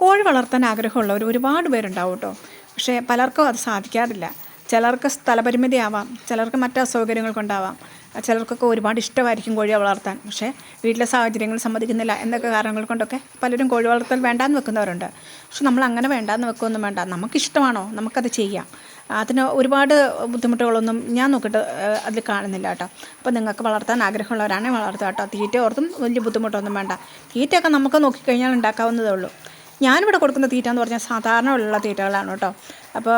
കോഴി വളർത്താൻ ആഗ്രഹമുള്ളവർ ഒരുപാട് പേരുണ്ടാവും കേട്ടോ. പക്ഷേ പലർക്കും അത് സാധിക്കാറില്ല. ചിലർക്ക് സ്ഥലപരിമിതി ആവാം ചിലർക്ക് മറ്റ് അസൗകര്യങ്ങൾ കൊണ്ടാവാം. ചിലർക്കൊക്കെ ഒരുപാട് ഇഷ്ടമായിരിക്കും കോഴിയെ വളർത്താൻ. പക്ഷേ വീട്ടിലെ സാഹചര്യങ്ങൾ സമ്മതിക്കുന്നില്ല എന്നൊക്കെ കാരണങ്ങൾ കൊണ്ടൊക്കെ പലരും കോഴി വളർത്തൽ വേണ്ടാന്ന് വെക്കുന്നവരുണ്ട്. പക്ഷെ നമ്മൾ അങ്ങനെ വേണ്ടാന്ന് വെക്കുകയൊന്നും വേണ്ട. നമുക്കിഷ്ടമാണോ? നമുക്കത് ചെയ്യാം. അതിന് ഒരുപാട് ബുദ്ധിമുട്ടുകളൊന്നും ഞാൻ നോക്കിയിട്ട് അതിൽ കാണുന്നില്ല കേട്ടോ. അപ്പോൾ നിങ്ങൾക്ക് വളർത്താൻ ആഗ്രഹമുള്ളവരാണെങ്കിൽ വളർത്തുക കേട്ടോ. തീറ്റ ഓർത്തും വലിയ ബുദ്ധിമുട്ടൊന്നും വേണ്ട. തീറ്റയൊക്കെ നമുക്ക് നോക്കിക്കഴിഞ്ഞാൽ ഉണ്ടാക്കാവുന്നതേ ഉള്ളൂ. ഞാനിവിടെ കൊടുക്കുന്ന തീറ്റ എന്ന് പറഞ്ഞാൽ സാധാരണ ഉള്ള തീറ്റകളാണ് കേട്ടോ. അപ്പോൾ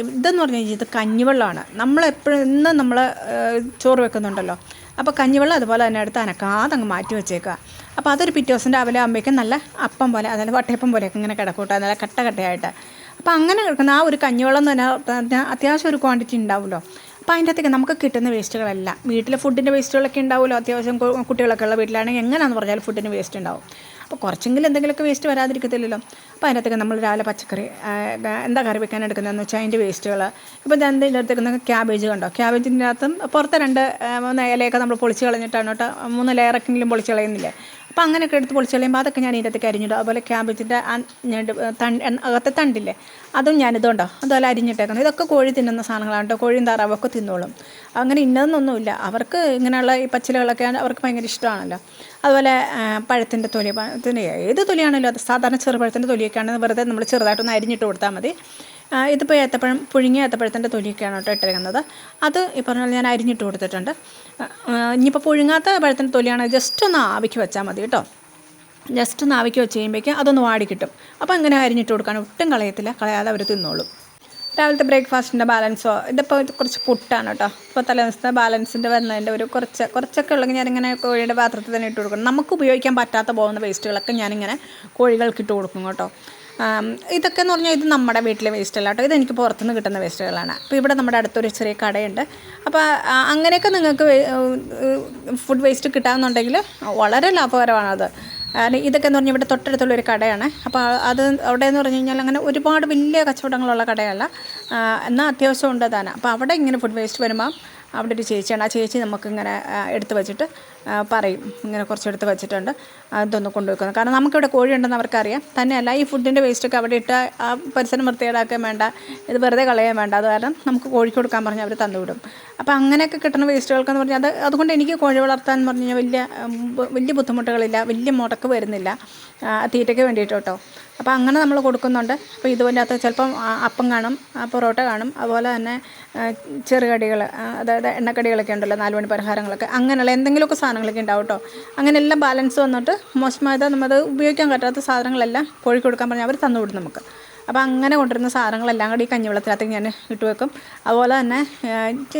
ഇതെന്ന് പറഞ്ഞു കഴിഞ്ഞാൽ ഇത് കഞ്ഞിവെള്ളമാണ്. നമ്മളെപ്പോഴും ഇന്ന് നമ്മൾ ചോറ് വെക്കുന്നുണ്ടല്ലോ. അപ്പോൾ കഞ്ഞിവെള്ളം അതുപോലെ തന്നെ എടുത്ത് അനക്കാതെ അങ്ങ് മാറ്റി വെച്ചേക്കുക. അപ്പോൾ അതൊരു പിറ്റേ ദിവസം രാവിലെ ആകുമ്പോഴേക്കും നല്ല അപ്പം പോലെ അതായത് വട്ടയപ്പം പോലെയൊക്കെ ഇങ്ങനെ കിടക്കൂട്ടോ നല്ല കട്ട കട്ടയായിട്ട് അപ്പോൾ അങ്ങനെ കിടക്കുന്ന ആ ഒരു കഞ്ഞിവെള്ളം എന്ന് പറഞ്ഞാൽ അത്യാവശ്യം ഒരു ക്വാണ്ടിറ്റി ഉണ്ടാവുമല്ലോ. അപ്പോൾ അതിന്റെ അകത്തേക്ക് നമുക്ക് കിട്ടുന്ന വേസ്റ്റുകളെല്ലാം വീട്ടിലെ ഫുഡിന്റെ വേസ്റ്റുകളൊക്കെ ഉണ്ടാവുമല്ലോ അത്യാവശ്യം കുട്ടികളൊക്കെ ഉള്ള വീട്ടിലാണെങ്കിൽ എങ്ങനെയാണെന്ന് പറഞ്ഞാൽ ഫുഡിന് വേസ്റ്റ് ഉണ്ടാവും. അപ്പോൾ കുറച്ചെങ്കിലും എന്തെങ്കിലുമൊക്കെ വേസ്റ്റ് വരാതിരിക്കത്തില്ലല്ലോ. അപ്പോൾ അതിനകത്തേക്ക് നമ്മൾ രാവിലെ പച്ചക്കറി എന്താ കറി വെക്കാൻ എടുക്കുന്നതെന്ന് വെച്ചാൽ അതിന്റെ വേസ്റ്റുകൾ. ഇപ്പോൾ ഞാൻ ഇതിന്റെ അടുത്തേക്ക് ക്യാബേജ് കണ്ടോ? ക്യാബേജിന്റെ അകത്തും പുറത്തെ രണ്ട് മൂന്ന് ഇലയൊക്കെ നമ്മൾ പൊളിച്ച് കളഞ്ഞിട്ടാണ് കേട്ടോ. മൂന്ന് ലെയറൊക്കെങ്കിലും പൊളിച്ച് കളയുന്നില്ലേ? അപ്പോൾ അങ്ങനെയൊക്കെ എടുത്ത് പൊളിച്ച് കളയുമ്പോൾ അതൊക്കെ ഞാൻ ഇതിന്റെ അകത്തേക്ക് അരിഞ്ഞിടും. അതുപോലെ ക്യാബേജിന്റെ അകത്തെ തണ്ടില്ലേ അതും ഞാനിതുണ്ടോ അതുപോലെ അരിഞ്ഞിട്ടേക്കണം. ഇതൊക്കെ കോഴി തിന്നുന്ന സാധനങ്ങളാണ് കേട്ടോ. കോഴിയും താറാവൊക്കെ തിന്നോളും. അങ്ങനെ ഇന്നതെന്നൊന്നുമില്ല. അവർക്ക് ഇങ്ങനെയുള്ള ഈ പച്ചിലകളൊക്കെ അവർക്ക് ഭയങ്കര ഇഷ്ടമാണല്ലോ. അതുപോലെ പഴത്തിന്റെ തൊലി തൊലി ഏത് തൊലിയാണല്ലോ അത് സാധാരണ ചെറുപഴത്തിന്റെ തൊലിയൊക്കെയാണ് വെറുതെ നമ്മൾ ചെറുതായിട്ടൊന്ന് അരിഞ്ഞിട്ട് കൊടുത്താൽ മതി. ഇതിപ്പോൾ ഏത്തപ്പഴം പുഴുങ്ങിയ ഏത്തപ്പഴത്തിന്റെ തൊലിയൊക്കെയാണ് കേട്ടോ ഇട്ടിരിക്കുന്നത്. അത് ഈ ഞാൻ അരിഞ്ഞിട്ട് കൊടുത്തിട്ടുണ്ട്. ഇനിയിപ്പോൾ പുഴുങ്ങാത്ത പഴത്തിന്റെ തൊലിയാണ് ജസ്റ്റ് ഒന്ന് ആവിക്ക് വെച്ചാൽ മതി കേട്ടോ. ജസ്റ്റ് ഒന്ന് ആവിക്ക് വെച്ച് കഴിയുമ്പോഴേക്കും അതൊന്ന് വാടി കിട്ടും അപ്പോൾ അങ്ങനെ അരിഞ്ഞിട്ട് കൊടുക്കാൻ ഒട്ടും കളയത്തില്ല കളയാതെ അവർ തിന്നോളും. രാവിലത്തെ ബ്രേക്ക്ഫാസ്റ്റിന്റെ ബാലൻസോ ഇതിപ്പോൾ കുറച്ച് പുട്ടാണ് കേട്ടോ. ഇപ്പോൾ തലേദിവസത്തെ ബാലൻസിന്റെ വരുന്നതിന്റെ ഒരു കുറച്ച് കുറച്ചൊക്കെ ഉള്ളെങ്കിൽ ഞാനിങ്ങനെ കോഴിയുടെ പാത്രത്തിൽ തന്നെ ഇട്ട് കൊടുക്കണം നമുക്ക് ഉപയോഗിക്കാൻ പറ്റാത്ത പോകുന്ന വേസ്റ്റുകളൊക്കെ ഞാനിങ്ങനെ കോഴികൾക്ക് ഇട്ട് കൊടുക്കും കേട്ടോ. ഇതൊക്കെ എന്ന് പറഞ്ഞാൽ ഇത് നമ്മുടെ വീട്ടിലെ വേസ്റ്റ് കേട്ടോ. ഇത് എനിക്ക് പുറത്തുനിന്ന് കിട്ടുന്ന വേസ്റ്റുകളാണ് അപ്പോൾ ഇവിടെ നമ്മുടെ അടുത്തൊരു ചെറിയ കടയുണ്ട്. അപ്പോൾ അങ്ങനെയൊക്കെ നിങ്ങൾക്ക് ഫുഡ് വേസ്റ്റ് കിട്ടാമെന്നുണ്ടെങ്കിൽ വളരെ ലാഭകരമാണത് കാരണം ഇതൊക്കെ എന്ന് പറഞ്ഞാൽ ഇവിടെ തൊട്ടടുത്തുള്ള ഒരു കടയാണ്. അപ്പോൾ അത് അവിടെ എന്ന് പറഞ്ഞു കഴിഞ്ഞാൽ അങ്ങനെ ഒരുപാട് വലിയ കച്ചവടങ്ങളുള്ള കടയല്ല. എന്നാൽ അത്യാവശ്യം ഉണ്ട് താനും അപ്പോൾ അവിടെ ഇങ്ങനെ ഫുഡ് വേസ്റ്റ് വരുമ്പോൾ അവിടെ ഒരു ചേച്ചിയാണ്. ആ ചേച്ചി നമുക്കിങ്ങനെ എടുത്ത് വെച്ചിട്ട് പറയും. ഇങ്ങനെ കുറച്ച് എടുത്ത് വെച്ചിട്ടുണ്ട്. അതൊന്ന് കൊണ്ടുവെക്കുന്നത് കാരണം നമുക്കിവിടെ കോഴി ഉണ്ടെന്ന് അവർക്കറിയാം. തന്നെയല്ല ഈ ഫുഡിന്റെ വേസ്റ്റൊക്കെ അവിടെ ഇട്ട് ആ പരിസരം വൃത്തികേടാക്കാൻ വേണ്ട ഇത് വെറുതെ കളയാൻ വേണ്ട. അത് കാരണം നമുക്ക് കോഴി കൊടുക്കാൻ പറഞ്ഞ് അവർ തന്നുവിടും അപ്പോൾ അങ്ങനെയൊക്കെ കിട്ടുന്ന വേസ്റ്റുകൾക്കെന്ന് പറഞ്ഞാൽ അത് അതുകൊണ്ട് എനിക്ക് കോഴി വളർത്താൻ പറഞ്ഞു കഴിഞ്ഞാൽ വലിയ വലിയ ബുദ്ധിമുട്ടുകളില്ല. വലിയ മുടക്ക് വരുന്നില്ല. തീറ്റയ്ക്ക് വേണ്ടിയിട്ട് കേട്ടോ. അപ്പോൾ അങ്ങനെ നമ്മൾ കൊടുക്കുന്നുണ്ട്. അപ്പോൾ ഇതുപോലെ അകത്ത് ചിലപ്പം അപ്പം കാണും പൊറോട്ട കാണും. അതുപോലെ തന്നെ ചെറുകടികൾ അതായത് എണ്ണക്കടികളൊക്കെ ഉണ്ടല്ലോ നാല് മണി പലഹാരങ്ങളൊക്കെ. അങ്ങനെയുള്ള എന്തെങ്കിലുമൊക്കെ സാധനങ്ങളൊക്കെ ഉണ്ടാവും കേട്ടോ. അങ്ങനെ എല്ലാം ബാലൻസ് വന്നിട്ട് മോശമായത് നമ്മൾ ഉപയോഗിക്കാൻ പറ്റാത്ത സാധനങ്ങളെല്ലാം കോഴിക്ക് കൊടുക്കാൻ പറഞ്ഞാൽ അവർ തന്നുവിടും നമുക്ക്. അപ്പോൾ അങ്ങനെ കൊണ്ടുവരുന്ന സാധനങ്ങളെല്ലാം കൂടി ഈ കഞ്ഞിവെള്ളത്തിനകത്തേക്ക് ഞാൻ ഇട്ട് വെക്കും. അതുപോലെ തന്നെ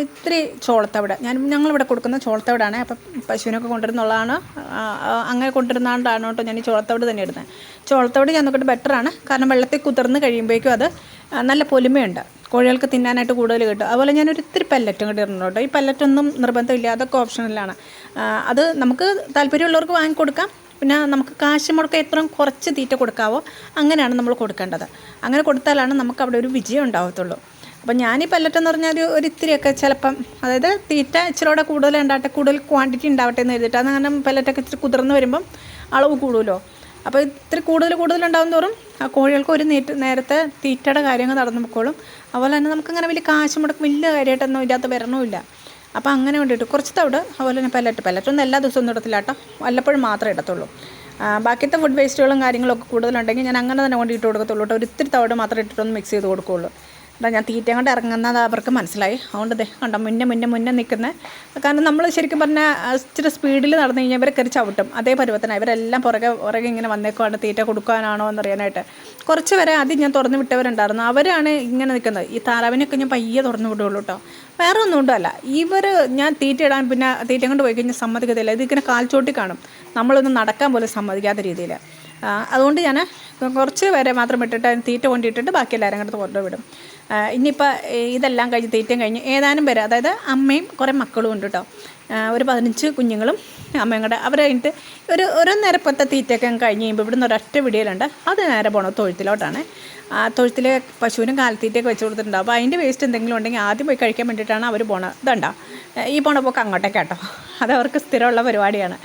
ഇത്തിരി ചോളത്തവിട. ഞാൻ ഞങ്ങളിവിടെ കൊടുക്കുന്ന ചോളത്തവിടാണ്. അപ്പം പശുവിനൊക്കെ കൊണ്ടുവരുന്നുള്ളതാണ്. അങ്ങനെ കൊണ്ടുവരുന്നതുകൊണ്ടാണ് കേട്ടോ ഞാൻ ഈ ചോളത്തവിട് തന്നെ ഇടുന്നത്. ചോളത്തവിട് ഞാൻ നോക്കിയിട്ട് ബെറ്ററാണ് കാരണം വെള്ളത്തിൽ കുതിർന്ന് കഴിയുമ്പോഴേക്കും അത് നല്ല പൊലിമയുണ്ട്. കോഴികൾക്ക് തിന്നാനായിട്ട് കൂടുതൽ കിട്ടും. അതുപോലെ ഞാൻ ഒരു ഇത്തിരി പല്ലറ്റും കൂടി ഇടുന്നു കേട്ടോ. ഈ പല്ലറ്റൊന്നും നിർബന്ധമില്ല അതൊക്കെ ഓപ്ഷനിലാണ് അത് നമുക്ക് താല്പര്യമുള്ളവർക്ക് വാങ്ങിക്കൊടുക്കാം. പിന്നെ നമുക്ക് കാശ് മുടക്കം എത്രയും കുറച്ച് തീറ്റ കൊടുക്കാവോ അങ്ങനെയാണ് നമ്മൾ കൊടുക്കേണ്ടത്. അങ്ങനെ കൊടുത്താലാണ് നമുക്ക് അവിടെ ഒരു വിജയം ഉണ്ടാവത്തുള്ളൂ. അപ്പോൾ ഞാൻ ഈ പല്ലറ്റ് എന്ന് പറഞ്ഞാൽ ഒരു- ഒരു ഇത്തിരിയൊക്കെ ചിലപ്പം അതായത് തീറ്റ ഇച്ചിരിയോടെ കൂടുതൽ ഉണ്ടാവട്ടെ കൂടുതൽ ക്വാണ്ടിറ്റി ഉണ്ടാവട്ടെ എന്ന് എഴുതിയിട്ട് അത് അങ്ങനെ പല്ലറ്റൊക്കെ ഇച്ചിരി കുതിർന്ന് വരുമ്പം അളവ് കൂടുമല്ലോ അപ്പോൾ ഇത്തിരി കൂടുതൽ കൂടുതൽ ഉണ്ടാകും തോറും ആ കോഴികൾക്ക് ഒരു നീറ്റ് നേരത്തെ തീറ്റയുടെ കാര്യങ്ങൾ നടന്നു പോയിക്കോളും അതുപോലെ തന്നെ നമുക്കങ്ങനെ വലിയ കാശ് മുടക്കം വലിയ കാര്യമായിട്ടൊന്നും ഇതിനകത്ത് വരണമില്ല അപ്പോൾ അങ്ങനെ കൊണ്ടിട്ട് കുറച്ച് തവിട് അതുപോലെ തന്നെ പെല്ലറ്റ് പെല്ലറ്റൊന്നും എല്ലാ ദിവസവും ഒന്നും ഇടത്തില്ല കേട്ടോ വല്ലപ്പോഴും മാത്രമേ ഇടത്തുള്ളൂ. ബാക്കിയത്തെ ഫുഡ് വേസ്റ്റുകളും കാര്യങ്ങളൊക്കെ കൂടുതലുണ്ടെങ്കിൽ ഞാൻ അങ്ങനെ തന്നെ കൊണ്ട് ഇട്ട് കൊടുക്കത്തുള്ളൂ കേട്ടോ. ഒരു ഇത്തിരി തവിട് മാത്രം ഇട്ടിട്ടൊന്ന് മിക്സ് ചെയ്ത് കൊടുക്കുകയുള്ളൂ. എന്താ ഞാൻ തീറ്റ കൊണ്ട് ഇറങ്ങുന്നത് അവർക്ക് മനസ്സിലായി. അതുകൊണ്ട് ദേ കണ്ടോ മുന്നേ മുന്നേ മുന്നേ നിൽക്കുന്നത് കാരണം നമ്മൾ ശരിക്കും പറഞ്ഞാൽ ഇച്ചിരി സ്പീഡിൽ നടന്നു കഴിഞ്ഞാൽ ഇവരെ കയറി ചവിട്ടും. അതേ പരുവത്തിനാണ് ഇവരെല്ലാം പുറകെ പുറകെ ഇങ്ങനെ വന്നേക്കുവാണ് തീറ്റ കൊടുക്കാനാണോ എന്നറിയാനായിട്ട് കുറച്ച് വരെ ആദ്യം ഞാൻ തുറന്നു വിട്ടവരുണ്ടായിരുന്നു. അവരാണ് ഇങ്ങനെ നിൽക്കുന്നത്. ഈ താറാവിനൊക്കെ ഞാൻ പയ്യെ തുറന്നു വിടുകയുള്ളൂ കേട്ടോ. വേറെ ഒന്നും ഉണ്ടല്ല ഇവർ ഞാൻ തീറ്റ ഇടാൻ പിന്നെ തീറ്റ കൊണ്ട് പോയി കഴിഞ്ഞാൽ സമ്മതിക്കത്തില്ല. ഇതിങ്ങനെ കാൽച്ചോട്ടി കാണും. നമ്മളൊന്നും നടക്കാൻ പോലും സമ്മതിക്കാത്ത രീതിയിൽ അതുകൊണ്ട് ഞാൻ കുറച്ച് പേരെ മാത്രം ഇട്ടിട്ട് തീറ്റ കൊണ്ടിട്ടിട്ട് ബാക്കി എല്ലാവരും കൂടെ കൊണ്ടുവിടും ഇനിയിപ്പോൾ ഇതെല്ലാം കഴിഞ്ഞ് തീറ്റയും കഴിഞ്ഞ് ഏതാനും പേര് അതായത് അമ്മയും കുറേ മക്കളും ഉണ്ട് കേട്ടോ ഒരു പതിനഞ്ച് കുഞ്ഞുങ്ങളും അമ്മയും കൂടെ. അവർ കഴിഞ്ഞിട്ട് ഒരു ഒരു നേരപ്പത്തെ തീറ്റയൊക്കെ കഴിഞ്ഞ് കഴിയുമ്പോൾ ഇവിടുന്ന് ഒരൊറ്റ വിടിയലുണ്ട്. അത് നേരെ പോകണം തൊഴുത്തിലോട്ടാണ്. ആ തൊഴുത്തിൽ പശുവിനും കാലത്തീറ്റയൊക്കെ വെച്ച് കൊടുത്തിട്ടുണ്ടാവും അപ്പോൾ അതിന്റെ വേസ്റ്റ് എന്തെങ്കിലും ഉണ്ടെങ്കിൽ ആദ്യം പോയി കഴിക്കാൻ വേണ്ടിയിട്ടാണ് അവർ പോണത്. ഇതുണ്ടോ? ഈ പോണ പോക്ക് അങ്ങോട്ടേക്കാട്ടോ അത് അവർക്ക് സ്ഥിരമുള്ള പരിപാടിയാണ്.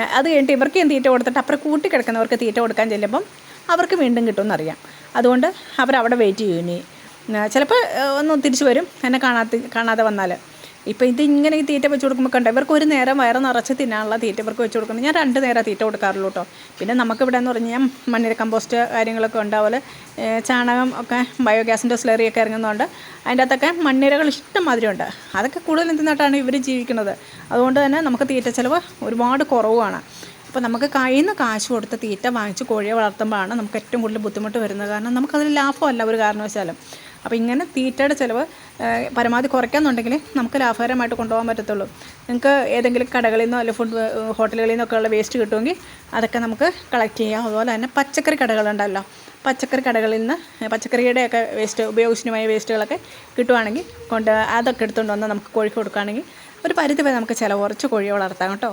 അത് കഴിഞ്ഞിട്ട് ഇവർക്ക് തീറ്റ കൊടുത്തിട്ട് അപ്പുറം കൂട്ടി കിടക്കുന്നവർക്ക് തീറ്റ കൊടുക്കാൻ ചെല്ലുമ്പം അവർക്ക് വീണ്ടും കിട്ടുമെന്നറിയാം. അതുകൊണ്ട് അവരവിടെ വെയിറ്റ് ചെയ്യും ഇനി ചിലപ്പോൾ ഒന്ന് തിരിച്ചു വരും. എന്നെ കാണാത്ത കാണാതെ വന്നാൽ ഇപ്പോൾ ഇത് ഇങ്ങനെ ഈ തീറ്റ വെച്ച് കൊടുക്കുമ്പോൾ കണ്ടോ? ഇവർക്ക് ഒരു നേരം വയറ് നിറച്ച് തിന്നാനുള്ള തീറ്റ ഇവർക്ക് വെച്ച് കൊടുക്കുന്നത് ഞാൻ രണ്ട് നേരം തീറ്റ കൊടുക്കാറുള്ളൂ കേട്ടോ പിന്നെ നമുക്കിവിടെ എന്ന് പറഞ്ഞാൽ മണ്ണിര കമ്പോസ്റ്റ് കാര്യങ്ങളൊക്കെ ഉണ്ട് അതുപോലെ ചാണകം ഒക്കെ ബയോഗ്യാസിന്റെ സ്ലറിയൊക്കെ ഇറങ്ങുന്നതുകൊണ്ട് അതിന്റെ അകത്തൊക്കെ മണ്ണിരകൾ ഇഷ്ടം മാതിരി ഉണ്ട് അതൊക്കെ കൂടുതൽ തിന്നിട്ടാണ് ഇവർ ജീവിക്കുന്നത്? അതുകൊണ്ട് തന്നെ നമുക്ക് തീറ്റ ചിലവ് ഒരുപാട് കുറവാണ്. അപ്പോൾ നമുക്ക് കയ്യിൽ നിന്ന് കാശ് കൊടുത്ത് തീറ്റ വാങ്ങിച്ച് കോഴിയെ വളർത്തുമ്പോഴാണ് നമുക്ക് ഏറ്റവും കൂടുതൽ ബുദ്ധിമുട്ട് വരുന്നത്. കാരണം നമുക്കതിൽ ലാഭമല്ല ഒരു കാരണവശാലും. അപ്പോൾ ഇങ്ങനെ തീറ്റയുടെ ചിലവ് പരമാവധി കുറയ്ക്കാന്നുണ്ടെങ്കിൽ നമുക്ക് ലാഭകരമായിട്ട് കൊണ്ടുപോകാൻ പറ്റത്തുള്ളൂ. നിങ്ങൾക്ക് ഏതെങ്കിലും കടകളിൽ നിന്നോ അല്ലെങ്കിൽ ഫുഡ് ഹോട്ടലുകളിൽ നിന്നൊക്കെ ഉള്ള വേസ്റ്റ് കിട്ടുമെങ്കിൽ അതൊക്കെ നമുക്ക് കളക്ട് ചെയ്യാം. അതുപോലെ തന്നെ പച്ചക്കറി കടകളുണ്ടല്ലോ. പച്ചക്കറി കടകളിൽ നിന്ന് പച്ചക്കറിയുടെയൊക്കെ വേസ്റ്റ് ഉപയോഗശൂന്യമായ വേസ്റ്റുകളൊക്കെ കിട്ടുവാണെങ്കിൽ കൊണ്ട് അതൊക്കെ എടുത്തുകൊണ്ട് വന്ന് നമുക്ക് കോഴിക്ക് കൊടുക്കുകയാണെങ്കിൽ ഒരു പരിധി വരെ നമുക്ക് ചിലവ് കുറച്ച് കോഴിയെ വളർത്താം കേട്ടോ.